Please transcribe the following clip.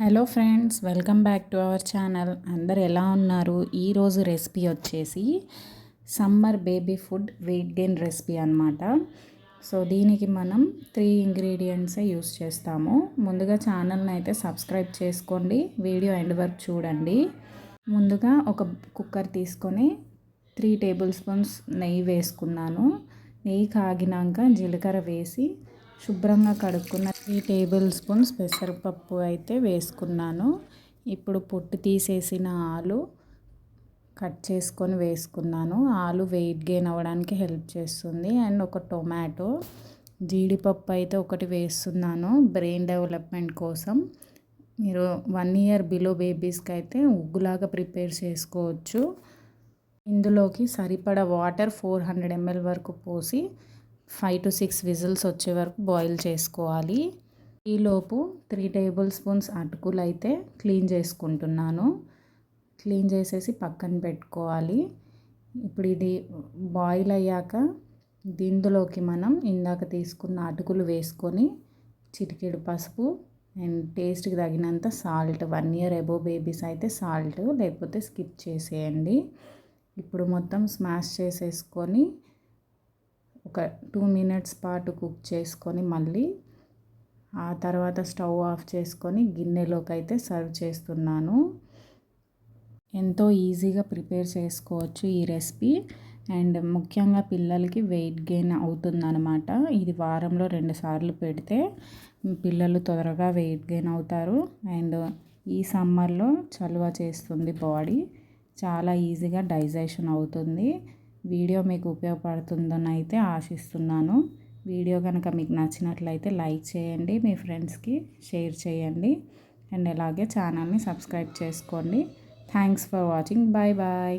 Hello friends welcome back to our channel. అందరు ఎలా ఉన్నారు? ఈరోజు రెసిపీ వచ్చేసి summer baby food weight gain recipe అనమాట సో దీనికి మనం త్రీ ఇంగ్రీడియంట్సే యూస్ చేస్తాము. ముందుగా ఛానల్ని అయితే సబ్స్క్రైబ్ చేసుకోండి. వీడియో ఎండ్ వరకు చూడండి. ముందుగా ఒక కుక్కర్ తీసుకొని త్రీ టేబుల్ స్పూన్స్ నెయ్యి వేసుకున్నాను. నెయ్యి కాగినాక జీలకర్ర వేసి శుభ్రంగా కడుక్కున్న త్రీ టేబుల్ స్పూన్స్ పెసరపప్పు అయితే వేసుకున్నాను. ఇప్పుడు పొట్టు తీసేసిన ఆలు కట్ చేసుకొని వేసుకున్నాను. ఆలు వెయిట్ గెయిన్ అవ్వడానికి హెల్ప్ చేస్తుంది. అండ్ ఒక టొమాటో జీడిపప్పు అయితే ఒకటి వేస్తున్నాను బ్రెయిన్ డెవలప్మెంట్ కోసం. మీరు వన్ ఇయర్ బిలో బేబీస్కి అయితే ఉగ్గులాగా ప్రిపేర్ చేసుకోవచ్చు. ఇందులోకి సరిపడ వాటర్ ఫోర్ హండ్రెడ్ ఎంఎల్ వరకు పోసి ఫైవ్ టు సిక్స్ విజిల్స్ వచ్చే వరకు బాయిల్ చేసుకోవాలి. ఈలోపు త్రీ టేబుల్ స్పూన్స్ అటుకులు అయితే క్లీన్ చేసుకుంటున్నాను. క్లీన్ చేసేసి పక్కన పెట్టుకోవాలి. ఇప్పుడు ఇది బాయిల్ అయ్యాక దీందులోకి మనం ఇందాక తీసుకున్న అటుకులు వేసుకొని చిటికెడు పసుపు అండ్ టేస్ట్కి తగినంత salt one year above babies అయితే సాల్ట్ లేకపోతే స్కిప్ చేసేయండి. ఇప్పుడు మొత్తం స్మాష్ చేసేసుకొని ఒక టూ మినిట్స్ పాటు కుక్ చేసుకొని మళ్ళీ ఆ తర్వాత స్టవ్ ఆఫ్ చేసుకొని గిన్నెలోకి అయితే సర్వ్ చేస్తున్నాను. ఎంతో ఈజీగా ప్రిపేర్ చేసుకోవచ్చు ఈ రెసిపీ. అండ్ ముఖ్యంగా పిల్లలకి వెయిట్ గెయిన్ అవుతుందన్నమాట. ఇది వారంలో రెండు సార్లు పెడితే పిల్లలు త్వరగా వెయిట్ గెయిన్ అవుతారు. అండ్ ఈ సమ్మర్లో చలువ చేస్తుంది బాడీ. చాలా ఈజీగా డైజెషన్ అవుతుంది. వీడియో మీకు ఉపయోగపడుతుందని అయితే ఆశిస్తున్నాను. వీడియో కనుక మీకు నచ్చినట్లయితే లైక్ చేయండి మీ ఫ్రెండ్స్కి షేర్ చేయండి అండ్ అలాగే ఛానల్ని సబ్స్క్రైబ్ చేసుకోండి. Thanks for watching. Bye bye.